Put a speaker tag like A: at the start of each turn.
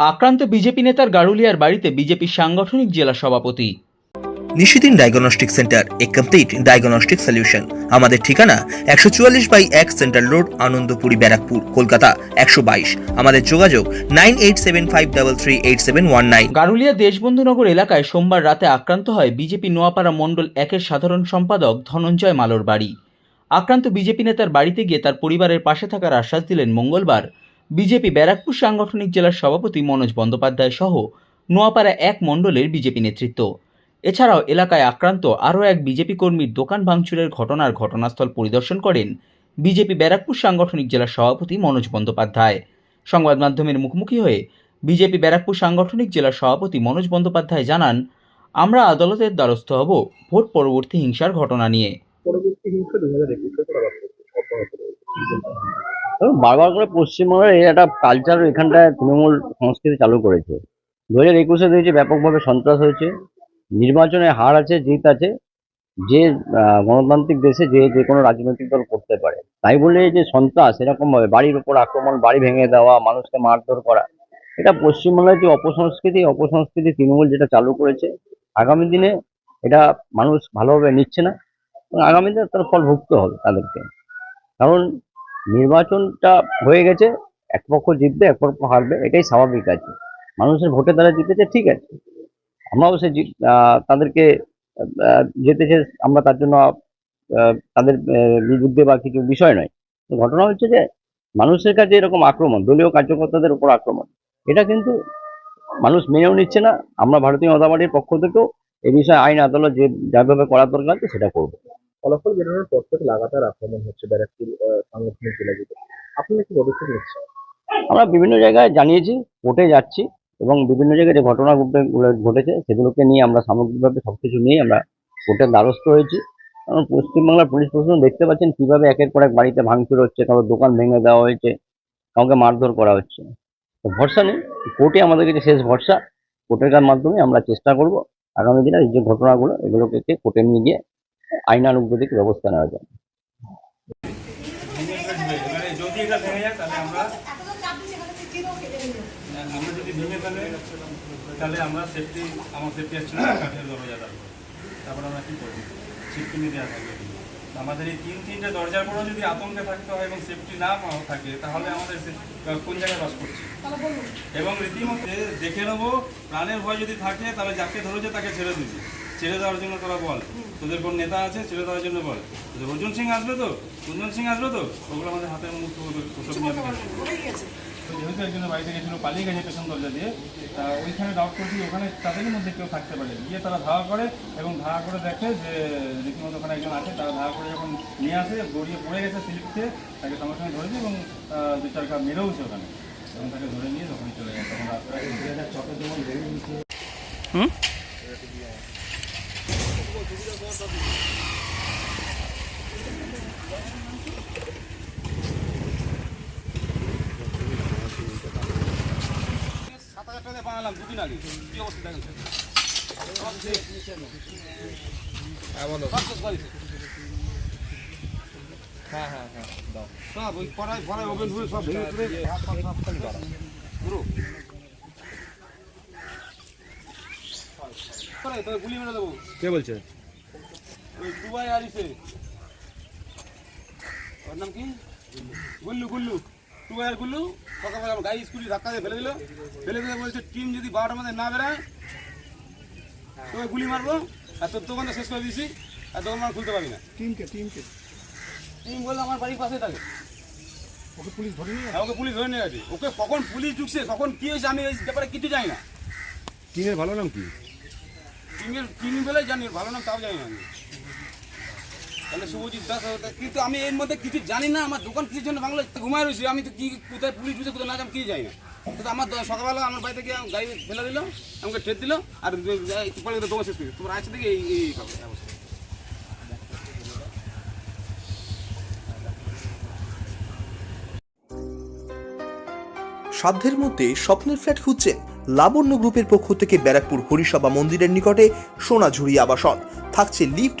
A: আক্রান্ত বিজেপি নেতার গারুলিয়ার বাড়িতে বিজেপির সাংগঠনিক জেলা সভাপতি।
B: Nishidin diagnostic centre a complete diagnostic solution. আমাদের ঠিকানা একশো চুয়াল্লিশ বাই এক সেন্ট্রাল রোড আনন্দপুরি ব্যারাকপুর কলকাতা একশো বাইশ। আমাদের যোগাযোগ nine eight seven five double three eight seven one nine.
A: Garulia Deshbandhunagar এলাকায় সোমবার রাতে আক্রান্ত হয় বিজেপি নোয়াপাড়া মণ্ডল একের সাধারণ সম্পাদক ধনঞ্জয় মালোর বাড়ি। আক্রান্ত বিজেপি নেতার বাড়িতে গিয়ে তার পরিবারের পাশে থাকার আশ্বাস দিলেন মঙ্গলবার বিজেপি ব্যারাকপুর সাংগঠনিক জেলার সভাপতি মনোজ বন্দ্যোপাধ্যায় সহ নোয়াপাড়া এক মণ্ডলের বিজেপি নেতৃত্ব। এছাড়াও এলাকায় আক্রান্ত আরও এক বিজেপি কর্মীর দোকান ভাঙচুরের ঘটনার ঘটনাস্থল পরিদর্শন করেন বিজেপি ব্যারাকপুর সাংগঠনিক জেলার সভাপতি মনোজ বন্দ্যোপাধ্যায়। সংবাদ মাধ্যমের মুখোমুখি হয়ে বিজেপি ব্যারাকপুর সাংগঠনিক জেলার সভাপতি মনোজ বন্দ্যোপাধ্যায় জানান, আমরা আদালতের দ্বারস্থ হব ভোট পরবর্তী হিংসার ঘটনা নিয়ে।
C: পরবর্তী হিংসা
D: বারবার করে পশ্চিমবঙ্গের এই একটা কালচার এখানটায় তৃণমূল সংস্কৃতি চালু করেছে। দু হাজার একুশে দেখেছি ব্যাপকভাবে সন্ত্রাস হয়েছে। নির্বাচনে হার আছে, জিত আছে। যে গণতান্ত্রিক দেশে যে যে কোনো রাজনৈতিক দল করতে পারে। তাই বলে যে সন্ত্রাস এরকম ভাবে বাড়ির উপর আক্রমণ, বাড়ি ভেঙে দেওয়া, মানুষকে মারধর করা, এটা পশ্চিমবাংলার যে অপসংস্কৃতি অপসংস্কৃতি তৃণমূল যেটা চালু করেছে, আগামী দিনে এটা মানুষ ভালোভাবে নিচ্ছে না এবং আগামী দিনে তার ফল ভুগতে হবে তাদেরকে। কারণ নির্বাচনটা হয়ে গেছে, এক পক্ষ জিতবে, এক পক্ষ হারবে, এটাই স্বাভাবিক আছে। মানুষের ভোটে তারা জিতেছে, ঠিক আছে। আমরাও সে তাদেরকে জিতেছে আমরা তার জন্য তাদের বিরুদ্ধে বা কিছু বিষয় নয়। ঘটনা হচ্ছে যে, মানুষের কাছে এরকম আক্রমণ, দলীয় কার্যকর্তাদের উপর আক্রমণ, এটা কিন্তু মানুষ মেনেও নিচ্ছে না। আমরা ভারতীয় জনতা পার্টির পক্ষ থেকেও এ বিষয়ে আইন আদালত যে যাভাবে করার দরকার সেটা করব।
C: ফলাফল বেরোনোর পর থেকে লাগাতার আক্রমণ হচ্ছে ব্যারাকপুর সাংগঠনিক জেলা জুড়ে আপনারা কি পদক্ষেপ নিচ্ছেন?
D: আমরা বিভিন্ন জায়গায় জানিয়েছি কোর্টে যাচ্ছি এবং বিভিন্ন জায়গায় যে ঘটনা ঘটে- ঘটেছে, সেগুলোকে নিয়ে আমরা সামগ্রিকভাবে সবকিছু নিয়ে আমরা কোর্টের দ্বারস্থ হয়েছি। কারণ পশ্চিমবাংলার পুলিশ প্রশাসন দেখতে পাচ্ছেন কীভাবে একের পর এক বাড়িতে ভাঙচুর হচ্ছে, কারও দোকান ভেঙে দেওয়া হয়েছে, কাউকে মারধর করা হচ্ছে। তো ভরসা নেই, কোর্টে আমাদের কাছে শেষ ভরসা। কোর্টের মাধ্যমে আমরা চেষ্টা করব আগামী দিনে এই যে ঘটনাগুলো, এগুলোকে কোর্টে নিয়ে গিয়ে আইনানুগতিক ব্যবস্থা নেওয়া যায়।
E: আমাদের এই তিন তিনটে দরজার পরেও যদি আতঙ্কে থাকতে হয় এবং সেফটি না থাকে, তাহলে আমাদের কোন জায়গায় বাস করছি? এবং রীতিমতো দেখে নেব, প্রাণের ভয় যদি থাকে, তাহলে যাকে ধরেছে তাকে ছেড়ে দিবি। ছেড়ে দেওয়ার জন্য তোরা বল। তোদের কোন নেতা আছে ছেড়ে দেওয়ার জন্য বল। তোদের অর্জুন সিং আসবে তো? অর্জুন সিং আসবে তো? ওগুলো আমাদের হাতে মুঠো ওসব নিয়ে আমি কাজ করব। তো যেহেতু একজনের বাড়িতে গেছিল পালিয়ে গেছে পেছন দরজা দিয়ে তা ওইখানে ডাউট করছি ওখানে তাদেরই মধ্যে কেউ থাকতে পারে গিয়ে তারা ধাওয়া করে এবং ধাওয়া করে দেখে যে রীতিমতো ওখানে একজন আছে তারা ধাওয়া করে যখন নিয়ে আসে গড়িয়ে পড়ে গেছে স্লিপতে তাকে সঙ্গে সঙ্গে ধরেছে এবং দু চার কাপ মেরেওছে ওখানে। এবং তাকে ধরে নিয়ে তখন চলে যায় তখন রাস্তায় সাত হাজার টাকা হ্যাঁ হ্যাঁ হ্যাঁ সব ওই কড়াই ফড়াই ওভেন ফুভেন সব ভেঙে চুরে পুরো কড়াই তবে গুলি মেরে দেবো
C: কে বলছে?
E: দুবাই আরিসে ওর নাম কি? গুল্লু। গুল্লু। দুবাই আর গুল্লু। সকালবেলা আমার গাড়ি স্কুটি ধাক্কা দিয়ে ফেলে দিল। ফেলে দিয়ে বলছে টিম যদি বারোটার মধ্যে না বেড়ায় তোকে গুলি মারবো। আর তোর দোকানটা শেষ করে দিয়েছি। আর দোকান আমার খুলতে পারবি না।
C: টিমকে টিমকে।
E: টিম বলল আমার বাড়ির পাশে থাকে।
C: ওকে পুলিশ ধরে নিয়ে
E: হ্যাঁ, ওকে পুলিশ ধরে নিয়ে গেছে। ওকে কখন পুলিশ ঢুকছে কখন কি হয়েছে আমি এই ব্যাপারে কিছু জানি না।
C: টিমের ভালো নাম কি?
E: টিমের টিম বলে জানি ভালো নাম তাও জানি না আমি। তাহলে শুভজিৎ দাস কিন্তু আমি এর মধ্যে কিছু জানি না, আমার দোকান জন্য বাংলা ঘুমায় রয়েছি, আমি তো কি, কোথায় পুলিশ কোথায় না কি জানি না। আমার সকালবেলা আমার বাড়িতে গিয়ে গাড়ি ফেলে দিল, আমাকে ঠেট দিল, আর শেষ করি। তোমার আছে দেখে, এই এই
B: সাধ্যের মধ্যে স্বপ্নের ফ্ল্যাট খুঁজছেন লাবণ্য গ্রুপের পক্ষ থেকে ব্যারাকপুর হরিসভা মন্দিরের নিকটে সোনাঝুরি আবাসন। থাকছে lift